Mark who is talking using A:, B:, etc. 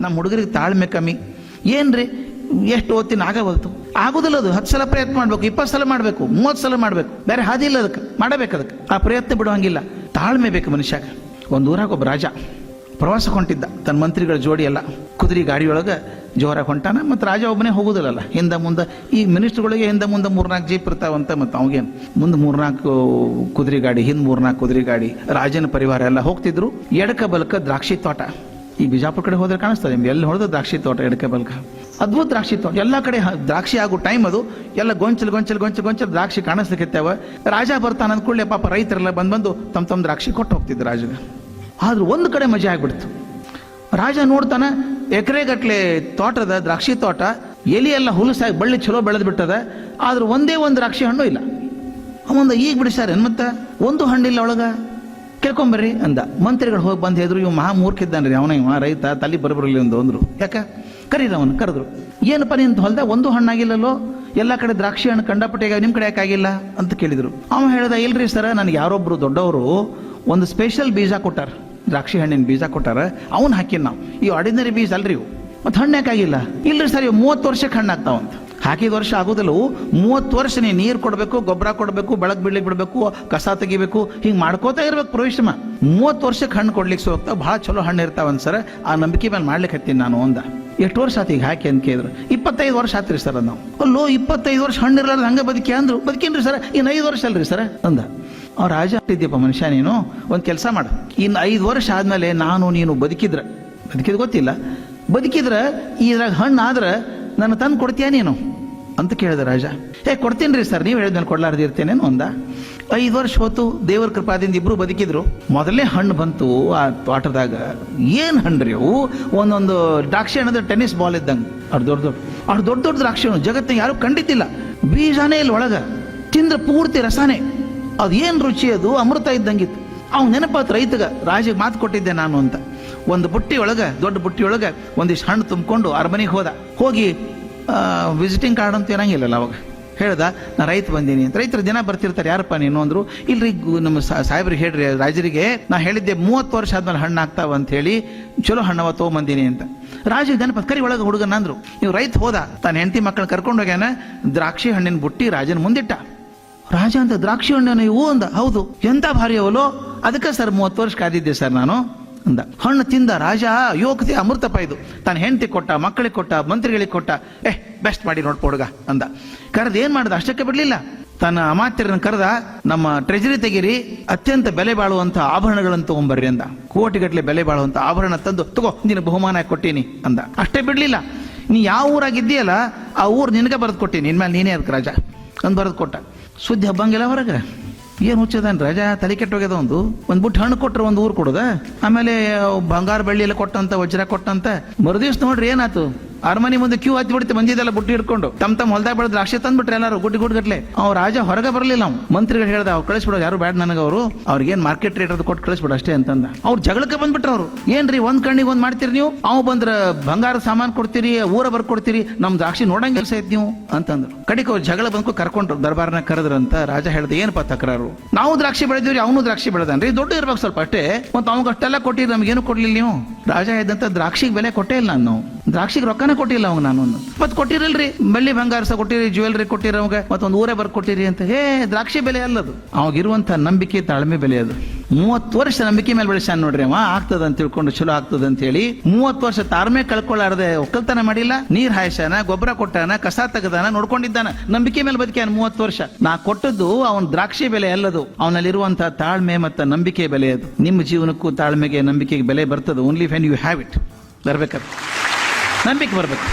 A: ನಮ್ಮ ಹುಡುಗರಿಗೆ ತಾಳ್ಮೆ ಕಮ್ಮಿ. ಏನ್ರಿ? ಎಷ್ಟು ಓದ್ತೀನಿ ಆಗವಲ್ತು ಆಗುದಿಲ್ಲ ಅದು. ಹತ್ತು ಸಲ ಪ್ರಯತ್ನ ಮಾಡಬೇಕು, ಇಪ್ಪತ್ತು ಸಲ ಮಾಡಬೇಕು, ಮೂವತ್ತು ಸಲ ಮಾಡಬೇಕು. ಬೇರೆ ಹಾದಿ ಇಲ್ಲ ಅದಕ್ಕೆ. ಮಾಡಬೇಕು ಅದಕ್ಕೆ. ಆ ಪ್ರಯತ್ನ ಬಿಡುವಂಗಿಲ್ಲ. ತಾಳ್ಮೆ ಬೇಕು ಮನುಷ್ಯಾಗ. ಒಂದು ಊರಾಗ ಒಬ್ಬ ರಾಜ ಪ್ರವಾಸ ಹೊಂಟಿದ್ದ. ತನ್ನ ಮಂತ್ರಿಗಳ ಜೋಡಿ ಎಲ್ಲ. ಕುದುರೆ ಗಾಡಿಯೊಳಗೆ ಜೋರಾಗಿ ಹೊಂಟಾನ ಮತ್ತು ರಾಜ ಒಬ್ಬನೇ ಹೋಗುದಿಲ್ಲಲ್ಲ. ಹಿಂದೆ ಮುಂದೆ, ಈ ಮಿನಿಸ್ಟ್ರುಗಳಿಗೆ ಹಿಂದೆ ಮುಂದೆ ಮೂರ್ನಾಲ್ಕು ಜೀಪ್ ಇರ್ತಾವಂತ ಮತ್ತು ಅವ್ಗೆ. ಮುಂದೆ ಮೂರ್ನಾಲ್ಕು ಕುದುರೆ ಗಾಡಿ, ಹಿಂದೆ ಮೂರ್ನಾಲ್ಕು ಕುದುರೆ ಗಾಡಿ. ರಾಜನ ಪರಿವಾರ ಎಲ್ಲ ಹೋಗ್ತಿದ್ರು. ಎಡಕ ಬಲಕ ದ್ರಾಕ್ಷಿ ತೋಟ. ಈ ಬಿಜಾಪುರ ಕಡೆ ಹೋದ್ರೆ ಕಾಣಿಸ್ತದೆ. ನಿಮ್ಗೆ ಎಲ್ಲಿ ಹೊಡೆದು ದ್ರಾಕ್ಷಿ ತೋಟ ಎಡಕೆ ಬಲ್ಕ. ಅದ್ಭುತ ದ್ರಾಕ್ಷಿ ತೋಟ. ಎಲ್ಲ ಕಡೆ ದ್ರಾಕ್ಷಿ ಆಗೋ ಟೈಮ್ ಅದು. ಎಲ್ಲ ಗೊಂಚಲ್, ಗೊಂಚಲು ಗೊಂಚಲ್, ಗೊಂಚಲು ದ್ರಾಕ್ಷಿ ಕಾಣಿಸ್ಲಿಕ್ಕಿತ್ತಾವ ರಾಜ ಬರ್ತಾನ ಅಂದ್ಕೊಳ್ಳೆ ಪಾಪ ರೈತರೆಲ್ಲ ಬಂದು ಬಂದು ತಮ್ಮ ತಮ್ಮ ದ್ರಾಕ್ಷಿ ಕೊಟ್ಟು ಹೋಗ್ತಿದ್ರು ರಾಜಗ ಆದ್ರೂ ಒಂದು ಕಡೆ ಮಜಾ ಆಗ್ಬಿಡ್ತು. ರಾಜ ನೋಡ್ತಾನೆ, ಎಕರೆಗಟ್ಲೆ ತೋಟದ ದ್ರಾಕ್ಷಿ ತೋಟ, ಎಲಿ ಎಲ್ಲ ಹುಲಸಾಗಿ ಬಳ್ಳಿ ಚಲೋ ಬೆಳೆದು ಬಿಟ್ಟದ. ಆದ್ರೆ ಒಂದೇ ಒಂದು ದ್ರಾಕ್ಷಿ ಹಣ್ಣು ಇಲ್ಲ. ಅವಂದ ಈಗ ಬಿಡಿಸ್ಯಾರ ಮತ್ತೆ? ಒಂದು ಹಣ್ಣಿಲ್ಲ ಒಳಗ. ಕೇಳ್ಕೊಂಬರ್ರಿ ಅಂದ. ಮಂತ್ರಿಗಳು ಹೋಗಿ ಬಂದು ಹೇಳಿದ್ರು ಇವ್ ಮಹಾ ಮೂರ್ಖಿದ್ದಾನ್ರಿ ಅವನ ಇವ ರೈತ, ತಲೆ ಬರಬರಲಿ ಒಂದು ಅಂದ್ರು. ಯಾಕ? ಕರೀರಿ ಅವನು ಕರೆದ್ರು. ಏನಪ್ಪ ನಿಂತ ಹೊಲ್ದ ಒಂದು ಹಣ್ಣಾಗಿಲ್ಲಲ್ಲೋ? ಎಲ್ಲ ಕಡೆ ದ್ರಾಕ್ಷಿ ಹಣ್ಣು ಕಂಡಪಟ್ಟೆ ನಿಮ್ ಕಡೆ ಯಾಕಾಗಿಲ್ಲ ಅಂತ ಕೇಳಿದ್ರು. ಅವ ಹೇಳ್ದ, ಇಲ್ರಿ ಸರ, ನನಗೆ ಯಾರೊಬ್ರು ದೊಡ್ಡವರು ಒಂದು ಸ್ಪೆಷಲ್ ಬೀಜ ಕೊಟ್ಟಾರ. ದ್ರಾಕ್ಷಿ ಹಣ್ಣಿನ ಬೀಜ ಕೊಟ್ಟಾರ. ಅವ್ನು ಹಾಕಿನ್ ನಾವು. ಈ ಆರ್ಡಿನರಿ ಬೀಜ ಅಲ್ರಿ ಇವು. ಮತ್ತೆ ಹಣ್ಣು ಯಾಕಾಗಿಲ್ಲ ಇಲ್ರಿ ಸರ್, ಇವು ಮೂವತ್ತು ವರ್ಷಕ್ಕೆ ಹಣ್ಣು ಆಗ್ತಾವಂತ. ಹಾಕಿದ ವರ್ಷ ಆಗೋದಿಲ್ಲ. ಮೂವತ್ತು ವರ್ಷ ನೀ ನೀರು ಕೊಡಬೇಕು, ಗೊಬ್ಬರ ಕೊಡಬೇಕು ಬೆಳಗ್ಗೆ ಬಿಡ್ಲಿಕ್ಕೆ ಬಿಡಬೇಕು, ಕಸ ತೆಗಿಬೇಕು, ಹಿಂಗೆ ಮಾಡ್ಕೋತಾ ಇರ್ಬೇಕು ಪರಿಶ್ರಮ ಮೂವತ್ತು ವರ್ಷಕ್ಕೆ ಹಣ್ಣು ಕೊಡ್ಲಿಕ್ಕೆ ಹೋಗ್ತಾ ಭಾಳ ಚಲೋ ಹಣ್ಣು ಇರ್ತಾವಂತ ಸರ್ ಆ ನಂಬಿಕೆ ಮೇಲೆ ಮಾಡ್ಲಿಕ್ಕೆ ಹತ್ತೀನಿ ನಾನು ಅಂದ. ಎಷ್ಟು ವರ್ಷ ಆತು ಈಗ ಹಾಕಿ ಅಂತ ಕೇಳಿದ್ರು. ಇಪ್ಪತ್ತೈದು ವರ್ಷ ಆತ್ರಿ ಸರ್ ನಾವು. ಅಲ್ಲೋ, ಇಪ್ಪತ್ತೈದು ವರ್ಷ ಹಣ್ಣು ಇರಲಾರ್ದು ಹಂಗೆ ಬದುಕಿ ಅಂದ್ರು. ಬದುಕೇನ್ರಿ ಸರ್? ಇನ್ನು ಐದು ವರ್ಷ ಅಲ್ರಿ ಸರ್? ಅಂದ. ಅವ್ರ ರಾಜ ಇದ್ದೀಯಪ್ಪ ಮನುಷ್ಯ ನೀನು, ಒಂದು ಕೆಲಸ ಮಾಡ. ಇನ್ನು ಐದು ವರ್ಷ ಆದ್ಮೇಲೆ ನಾನು ನೀನು ಬದುಕಿದ್ರೆ. ಬದುಕಿದ್ ಗೊತ್ತಿಲ್ಲ. ಬದುಕಿದ್ರೆ, ಇದ್ರಾಗ ಹಣ್ಣು ಆದ್ರೆ ನನ್ನ ತಂದು ಕೊಡ್ತೀಯ ನೀನು? ಅಂತ ಕೇಳಿದ ರಾಜ. ಏ ಕೊಡ್ತೀನಿ ರೀ ಸರ್, ನೀವು ಹೇಳಿದ ನಾನು ಕೊಡ್ಲಾರ್ದಿರ್ತೇನೆ ಅಂದ. ಐದು ವರ್ಷ ಹೊತ್ತು ದೇವರ ಕೃಪಾದಿಂದ ಇಬ್ರು ಬದುಕಿದ್ರು. ಮೊದಲನೇ ಹಣ್ಣು ಬಂತು, ಆ ತೋಟದಾಗ. ಏನು ಹಣ್ಣು ರೀ ಅವು? ಒಂದೊಂದು ದ್ರಾಕ್ಷಿ ಹಣ್ಣದ ಟೆನ್ನಿಸ್ ಬಾಲ್ ಇದ್ದಂಗೆ. ಅವ್ರು ದೊಡ್ಡ ದೊಡ್ಡ ಅವ್ರು ದೊಡ್ಡ ದೊಡ್ಡ ದ್ರಾಕ್ಷಿ ಹಣ್ಣು. ಜಗತ್ತಿನ ಯಾರು ಖಂಡಿತಿಲ್ಲ ಬೀಜಾನೇ ಇಲ್ಲಿ ಒಳಗ. ತಿಂದ್ರೆ ಪೂರ್ತಿ ರಸಾನೇ. ಅದು ಏನು ರುಚಿ ಅದು? ಅಮೃತ ಇದ್ದಂಗಿತ್ತು. ಅವ್ನು ನೆನಪಾತ್ ರೈತಗ ರಾಜಿಗೆ ಮಾತು ಕೊಟ್ಟಿದ್ದೆ ನಾನು ಅಂತ. ಒಂದು ಬುಟ್ಟಿ ಒಳಗೆ, ದೊಡ್ಡ ಬುಟ್ಟಿ ಒಳಗೆ ಒಂದಿಷ್ಟು ಹಣ್ಣು ತುಂಬಿಕೊಂಡು ಅರಮನೆಗೆ ಹೋದ. ಹೋಗಿ ವಿಸಿಟಿಂಗ್ ಕಾರ್ಡ್ ಅಂತ ಇರಂಗಿಲ್ಲಲ್ಲ ಅವಾಗ. ಹೇಳ್ದ, ನಾ ರೈತ ಬಂದೀನಿ. ಅಂತ ರೈತರು ದಿನ ಬರ್ತಿರ್ತಾರೆ, ಯಾರಪ್ಪ ನೀನು? ಅಂದರು, ಇಲ್ರಿ ನಮ್ಮ ಸಾಹೇಬ್ರಿಗೆ ಹೇಳ್ರಿ, ರಾಜರಿಗೆ ನಾ ಹೇಳಿದ್ದೆ ಮೂವತ್ತು ವರ್ಷ ಆದ್ಮೇಲೆ ಹಣ್ಣು ಆಗ್ತಾವ ಅಂತ ಹೇಳಿ ಚಲೋ ಹಣ್ಣವ ತೊಗೊಂಬಂದೀನಿ ಅಂತ. ರಾಜಿಗೆ ನೆನಪ ಕರಿ ಒಳಗೆ ಹುಡುಗನ ಅಂದರು. ನೀವು ರೈತ ಹೋದ ತನ್ನ ಹೆಂಡತಿ ಮಕ್ಕಳನ್ನ ಕರ್ಕೊಂಡು ಹೋಗ್ಯಾನ? ದ್ರಾಕ್ಷಿ ಹಣ್ಣಿನ ಬುಟ್ಟಿ ರಾಜನ ಮುಂದಿಟ್ಟ. ರಾಜ ಅಂತ ದ್ರಾಕ್ಷಿ ಹಣ್ಣನ್ನು ಇವು ಅಂದ? ಹೌದು. ಎಂತ ಭಾರಿ ಅವಲೋ? ಅದಕ್ಕೆ ಸರ್ ಮೂವತ್ತು ವರ್ಷ ಕಾದಿದ್ದೆ ಸರ್ ನಾನು. ಅಂದ. ಹಣ್ಣು ತಿಂದ ರಾಜ ಯೋಗತೆ ಅಮೃತಪ ಇದು ತಾನು ಹೆಂಡತಿ ಕೊಟ್ಟ, ಮಕ್ಕಳಿಗೆ ಕೊಟ್ಟ, ಮಂತ್ರಿಗಳಿಗೆ ಕೊಟ್ಟ, ಏ ಬೆಸ್ಟ್ ಮಾಡಿ ನೋಡ್ಕೊಡ್ಗ ಅಂದ. ಕರೆದು ಏನ್ ಮಾಡ್ದ? ಅಷ್ಟಕ್ಕೆ ಬಿಡಲಿಲ್ಲ. ತನ್ನ ಅಮಾತ್ಯರನ್ನ ಕರೆದ, ನಮ್ಮ ಟ್ರೆಜರಿ ತೆಗೀರಿ, ಅತ್ಯಂತ ಬೆಲೆ ಬಾಳುವಂತ ಆಭರಣಗಳನ್ನು ತಗೊಂಬರ್ರಿ, ಅಂದ. ಕೋಟಿಗಟ್ಟಲೆ ಬೆಲೆ ಬಾಳುವಂತ ಆಭರಣ ತಂದು, ತಗೋ ನಿನ್ನ ಬಹುಮಾನ ಕೊಟ್ಟೀನಿ, ಅಂದ. ಅಷ್ಟೇ ಬಿಡಲಿಲ್ಲ. ನೀ ಯಾವ ಊರಾಗಿದ್ದೀಯಲ್ಲ ಆ ಊರು ನಿನಗೆ ಬರೆದು ಕೊಟ್ಟೀನಿ. ಇನ್ಮೇಲೆ ನೀನೇ ಅದಕ್ಕೆ ರಾಜ, ಅಂದ್ ಬರೆದು ಕೊಟ್ಟ. ಸುದ್ದಿ ಹಬ್ಬಂಗಿಲ್ಲ ಹೊರಗೆ. ಏನು ಹುಚ್ಚದಾನ ರಾಜ ತಲೆ ಕೆಟ್ಟೋಗ್ಯದ ಒಂದು? ಒಂದ್ ಬುಟ್ಟು ಹಣ್ಣು ಕೊಟ್ರೆ ಒಂದು ಊರು ಕೊಡುದ? ಆಮೇಲೆ ಬಂಗಾರ ಬೆಳ್ಳಿ ಎಲ್ಲ ಕೊಟ್ಟಂತ, ವಜ್ರ ಕೊಟ್ಟಂತ. ಮರುದಿವ್ಸ ನೋಡ್ರಿ ಏನಾತು ಅರಮನೆ ಮುಂದೆ ಕ್ಯೂ ಹತ್ತಿ ಬಿಡುತ್ತೆ ಮಂದಿದೆಲ್ಲ ಬುಟ್ಟಿ ಹಿಡ್ಕೊಂಡು ತಮ್ಮ ತಮ್ಮ ಹೊಲ್ದಾಗ ಬೆಳೆದ ದ್ರಾಕ್ಷಿ ತಂದ್ಬಿಟ್ರೆ ಎಲ್ಲರೂ ಗುಡ್ಡಿ ಗುಡ್ ಗಟ್ಲೆ ಅವ್ ರಾಜ ಹೊರಗೆ ಬರಲಿಲ್ಲ ಅವ್ನು. ಮಂತ್ರಿಗಳು ಹೇಳ್ದ, ಅವ್ರು ಕಳಿಸ್ಬಿಡೋ ಯಾರು ಬ್ಯಾಡ ನನಗೆ ಅವರು. ಅವ್ರಿಗೇನ್ ಮಾರ್ಕೆಟ್ ರೇಟ್ ಅದು ಕೊಟ್ಟು ಕಳಿಸ್ಬಿಡು ಅಷ್ಟೇ ಅಂತಂದ. ಅವ್ರು ಜಗಳಕ್ಕೆ ಬಂದ್ಬಿಟ್ರು ಅವ್ರು. ಏನ್ರಿ ಒಂದ್ ಕಣ್ಣಿಗೆ ಒಂದ್ ಮಾಡ್ತೀರಿ ನೀವು? ಅವ್ ಬಂದ್ರ ಬಂಗಾರ ಸಾಮಾನು ಕೊಡ್ತೀರಿ, ಊರ ಬರ್ಕೊಡ್ತೀರಿ ನಮ್ ದ್ರಾಕ್ಷಿ ನೋಡಂಗ್ ಕೆಲಸ ಇದ್ ನೀವು? ಅಂತಂದ್ರು. ಕಡಿಕ ಅವ್ರು ಜಗಳ ಬಂದ್ಕು ಕರ್ಕೊಂಡ್ರು ದರ್ಬಾರ್ನ ಕರೆದ್ರಂತ ರಾಜ ಹೇಳ್ದ, ಏನಪ್ಪ ತಕರಾರು? ನಾವು ದ್ರಾಕ್ಷಿ ಬೆಳೆದಿವ್ರಿ, ಅವನು ದ್ರಾಕ್ಷಿ ಬೆಳೆದನ್ರಿ. ದೊಡ್ಡ ಇರ್ಬೇಕು ಸ್ವಲ್ಪ ಅಷ್ಟೇ. ಮತ್ತೆ ಅವ್ನಿಗೆ ಅಷ್ಟೆಲ್ಲ ಕೊಟ್ಟಿರಿ, ನಮ್ಗೇನು ಕೊಡ್ಲಿಲ್ಲ ನೀವು? ರಾಜ ಇದ್ದಂತ ದ್ರಾಕ್ಷಿಗೆ ಬೆಲೆ ಕೊಟ್ಟೇ ಇಲ್ಲ ನಾನು. ದ್ರಾಕ್ಷಿಗೆ ರೊಕ್ಕನ ಕೊಟ್ಟಿಲ್ಲ ಅವಾಗ ನಾನು ಮತ್ತೆ ಕೊಟ್ಟಿರಲ್ರಿ, ಬೆಳ್ಳಿ ಬಂಗಾರ ಸಹ ಕೊಟ್ಟಿರಿ ಜ್ಯುವೆಲ್ರಿ ಕೊಟ್ಟಿರ ಅವಾಗ ಮತ್ತೊಂದು ಊರೇ ಬರ್ ಕೊಟ್ಟಿರಿ ಅಂತ. ಹೇ, ದ್ರಾಕ್ಷಿ ಬೆಲೆ ಅಲ್ಲದು. ಅವಾಗಿರುವಂತ ನಂಬಿಕೆ, ತಾಳ್ಮೆ ಬೆಲೆ ಅದು. ಮೂವತ್ತು ವರ್ಷ ನಂಬಿಕೆ ಮೇಲೆ ಬೆಳೆಸ್ತಾನೆ ನೋಡ್ರಿ ಅವ ಆಗ್ತದ ಅಂತ ತಿಳ್ಕೊಂಡು ಚಲೋ ಆಗ್ತದ ಅಂತ ಹೇಳಿ ಮೂವತ್ತು ವರ್ಷ ತಾಳ್ಮೆ ಕಳ್ಕೊಳ್ಳಾರದೆ, ಒಕ್ಕಲ್ತನ ಮಾಡಿಲ್ಲ, ನೀರ್ ಹಾಯ್ಸಾನ ಗೊಬ್ಬರ ಕೊಟ್ಟಾನ, ಕಸ ತೆಗದಾನ, ನೋಡ್ಕೊಂಡಿದ್ದಾನ. ನಂಬಿಕೆ ಮೇಲೆ ಬದುಕ್ಯಾನ ಮೂವತ್ತು ವರ್ಷ. ನಾ ಕೊಟ್ಟದ್ದು ಅವನ ದ್ರಾಕ್ಷಿ ಬೆಲೆ ಅಲ್ಲದು. ಅವನಲ್ಲಿರುವಂತಹ ತಾಳ್ಮೆ ಮತ್ತು ನಂಬಿಕೆ ಬೆಲೆ ಅದು. ನಿಮ್ಮ ಜೀವನಕ್ಕೂ ತಾಳ್ಮೆಗೆ, ನಂಬಿಕೆಗೆ ಬೆಲೆ ಬರ್ತದೆ. Only when you have it ಬರ್ಬೇಕದು ನಂಬಿಕೆ ಬರ್ಬೇಕು